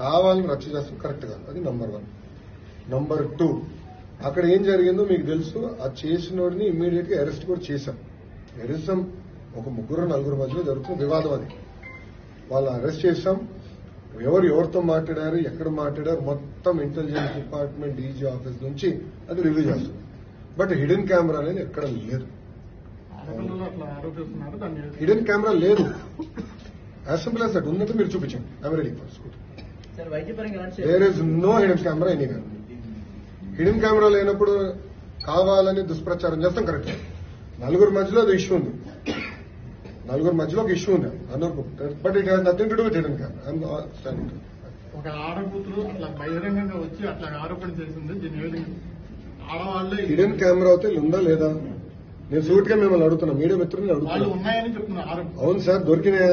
కావాలని రచ్చ చేస్తాం. కరెక్ట్ కాదు అది నంబర్ వన్ నంబర్ టూ అక్కడ ఏం జరిగిందో మీకు తెలుసు. ఆ చేసినోడిని ఇమ్మీడియట్గా అరెస్ట్ కూడా చేశాం. ఎరిసం ఒక ముగ్గురు నలుగురు మధ్యలో జరుగుతున్న వివాదం అది. వాళ్ళు అరెస్ట్ చేశాం. ఎవరు ఎవరితో మాట్లాడారు ఎక్కడ మాట్లాడారు మొత్తం ఇంటెలిజెన్స్ డిపార్ట్మెంట్ డీజీ ఆఫీస్ నుంచి అది రివ్యూ చేస్తుంది బట్ హిడెన్ కెమెరా అనేది ఎక్కడ లేదు. హిడెన్ కెమెరా లేదు. యాజ్ సింపుల్ యాజ్ దట్ ఉన్నట్టు మీరు చూపించండి. I'm ready for there is no hidden camera anywhere hidden camera లేనప్పుడు కావాలని దుష్ప్రచారం చేస్తాం కరెక్ట్ నలుగురు మధ్యలో అది ఇష్యూ ఉంది. నలుగురు మధ్యలో ఒక ఇష్యూ ఉంది. అందరు but it has nothing to do with hidden camera standing ఒక ఆడకూతురు అట్లా బహిరంగంగా వచ్చి అట్లా ఆరోపణ చేసింది. దీని ఆడవాళ్ళే హిడెన్ కెమెరా అయితే ఉందా లేదా? నేను సూట్గా మిమ్మల్ని అడుగుతున్నా. మీడియా వాళ్ళు అడుగుతున్నా. ఉన్నాయని చెప్తున్నారు ఆరోపణ. అవును సార్ దొరికినాయా?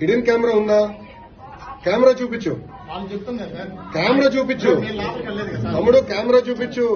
హిడెన్ కెమెరా ఉందా? కెమెరా చూపించు. కెమెరా చూపించు. తమ్ముడు కెమెరా చూపించు.